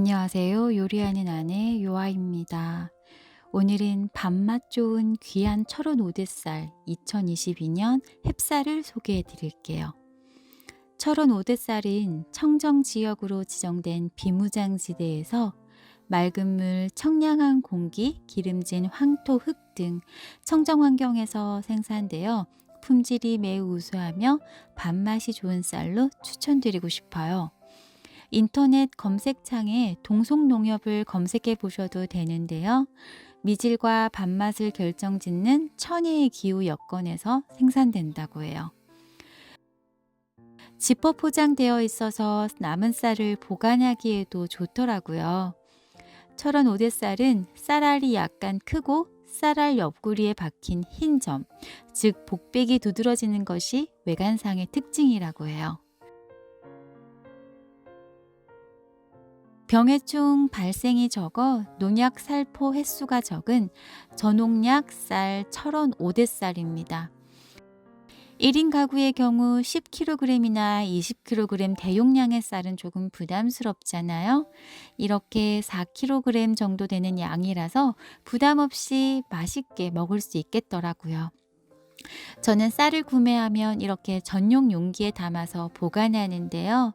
안녕하세요. 요리하는 아내 요아입니다. 오늘은 밥맛 좋은 귀한 철원 오대쌀 2022년 햅쌀을 소개해 드릴게요. 철원 오대쌀은 청정 지역으로 지정된 비무장지대에서 맑은 물, 청량한 공기, 기름진 황토, 흙 등 청정 환경에서 생산되어 품질이 매우 우수하며 밥맛이 좋은 쌀로 추천드리고 싶어요. 인터넷 검색창에 동송농협을 검색해 보셔도 되는데요. 미질과 밥맛을 결정짓는 천혜의 기후 여건에서 생산된다고 해요. 지퍼 포장되어 있어서 남은 쌀을 보관하기에도 좋더라고요. 철원 오대쌀은 쌀알이 약간 크고 쌀알 옆구리에 박힌 흰 점, 즉 복백이 두드러지는 것이 외관상의 특징이라고 해요. 병해충 발생이 적어 농약 살포 횟수가 적은 전농약 쌀 철원 오대쌀입니다. 1인 가구의 경우 10kg이나 20kg 대용량의 쌀은 조금 부담스럽잖아요. 이렇게 4kg 정도 되는 양이라서 부담 없이 맛있게 먹을 수 있겠더라고요. 저는 쌀을 구매하면 이렇게 전용 용기에 담아서 보관하는데요.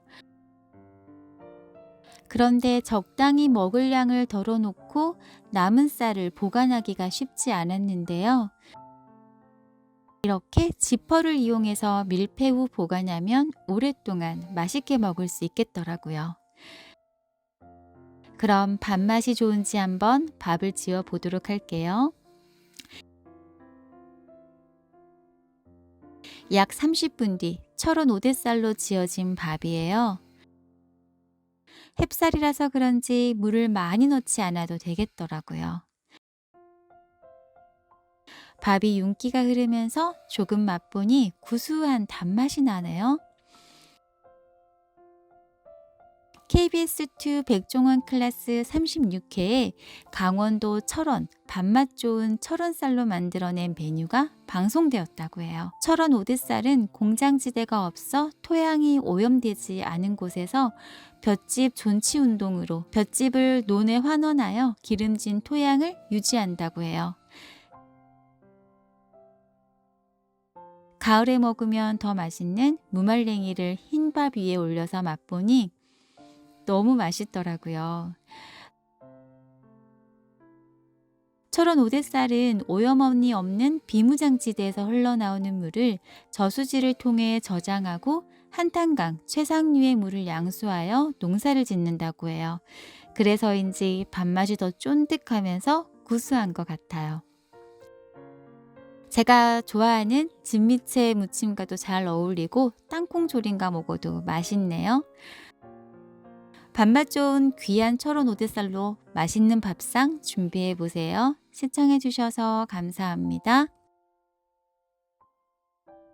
그런데 적당히 먹을 양을 덜어놓고 남은 쌀을 보관하기가 쉽지 않았는데요. 이렇게 지퍼를 이용해서 밀폐 후 보관하면 오랫동안 맛있게 먹을 수 있겠더라고요. 그럼 밥맛이 좋은지 한번 밥을 지어 보도록 할게요. 약 30분 뒤 철원 오대쌀로 지어진 밥이에요. 햅쌀이라서 그런지 물을 많이 넣지 않아도 되겠더라고요. 밥이 윤기가 흐르면서 조금 맛보니 구수한 단맛이 나네요. KBS2 백종원 클래스 36회에 강원도 철원 밥맛 좋은 철원쌀로 만들어낸 메뉴가 방송되었다고 해요. 철원 오대쌀은 공장지대가 없어 토양이 오염되지 않은 곳에서 볏짚 존치 운동으로 볏짚을 논에 환원하여 기름진 토양을 유지한다고 해요. 가을에 먹으면 더 맛있는 무말랭이를 흰 밥 위에 올려서 맛보니 너무 맛있더라고요. 철원 오대쌀은 오염원이 없는 비무장지대에서 흘러나오는 물을 저수지를 통해 저장하고 한탄강 최상류의 물을 양수하여 농사를 짓는다고 해요. 그래서인지 밥맛이 더 쫀득하면서 구수한 것 같아요. 제가 좋아하는 진미채 무침과도 잘 어울리고 땅콩 조림과 먹어도 맛있네요. 밥맛 좋은 귀한 철원 오대쌀로 맛있는 밥상 준비해 보세요. 시청해 주셔서 감사합니다.